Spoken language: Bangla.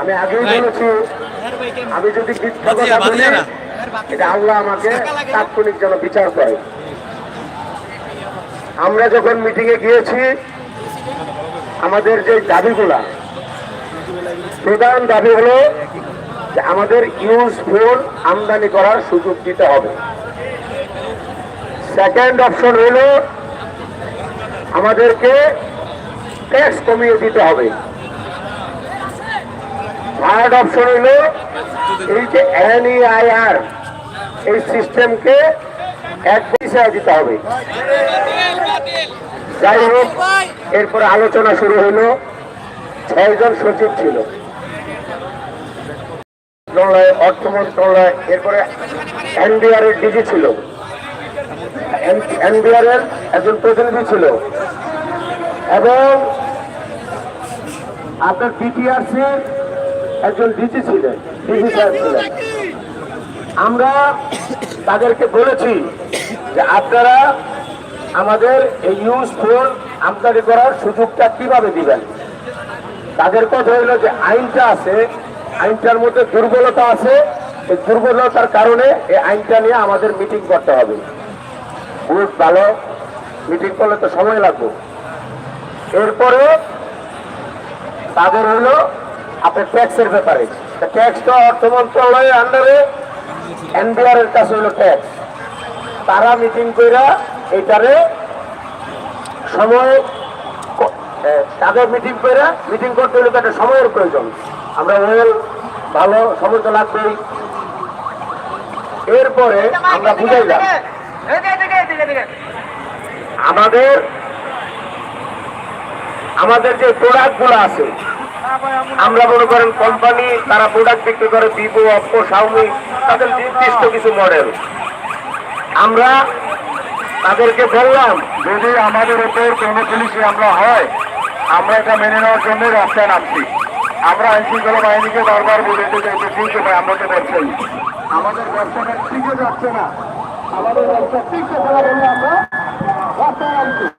আমি আগেই বলেছি আমি যদি মিথ্যা কথা বলি এটা আল্লাহ আমাকে তাৎক্ষণিক যেন বিচার করে। আমরা যখন মিটিং এ গিয়েছি আমাদের যে দাবিগুলা প্রধান দাবি হলো যে আমাদের ইউজ ফোন আমদানি করার সুযোগ দিতে হবে। সেকেন্ড অপশন হলো আমাদেরকে ট্যাক্স কমিয়ে দিতে হবে। থার্ড অপশন হলো এই যে এনইআইআর এই সিস্টেমকে এক পয়সায় দিতে হবে। যাই হোক, এরপরে আলোচনা শুরু হলো। ছয়জন সচিব ছিল। অর্থ মন্ত্রণালয়, এরপরে এনবিআর এর ডিজি ছিল। এনবিআর এর একজন প্রতিনিধি ছিল। এবং আপনার পিটিআরসি একজন ডিজি ছিলেন ডিজি সাহেব ছিলেন। আমরা তাদেরকে বলেছি যে আপনারা আমাদের এই ইউজ ফোন আমদানি করার সুযোগটা কীভাবে দিবেন? তাদের কথা হইল যে আইনটা আছে আইনটার মধ্যে দুর্বলতা আছে। এই দুর্বলতার কারণে এই আইনটা নিয়ে আমাদের মিটিং করতে হবে। গুড ভালো। মিটিং করলে তো সময় লাগবে। এরপরে তাদের হলো আপনার ট্যাক্সের ব্যাপারে। ট্যাক্সটা অর্থ মন্ত্রণালয়ের আন্ডারে এনবিআর এর কাছে হলো ট্যাক্স তারা মিটিং কইরা এইটারে সময় তাদের মিটিং করে মিটিং করতে হলে তো একটা সময়ের প্রয়োজন। আমরা ওয়েল ভালো সময় তো লাগবেই। এরপরে আমরা বুঝাইলাম আমাদের আমাদের যে প্রোডাক্টগুলো আছে, আমরা মনে করেন কোম্পানি তারা প্রোডাক্ট বিক্রি করে ভিভো, অপো, শাওমি, তাদের নির্দিষ্ট কিছু মডেল আমরা তাদেরকে বললাম, যদি আমাদের উপর কোনো পুলিশে আমরা হয়, আমরা এটা মেনে নেওয়ার জন্য রাস্তায় নামছি। আমরা আইন শৃঙ্খলা বাহিনীকে বারবার এটা ঠিক ভাই আমরা তো ব্যবসায়ী আমাদের ব্যবসাটা ঠিকই যাচ্ছে না। আমাদের ব্যবসা বললে আমরা রাস্তায় নামছি।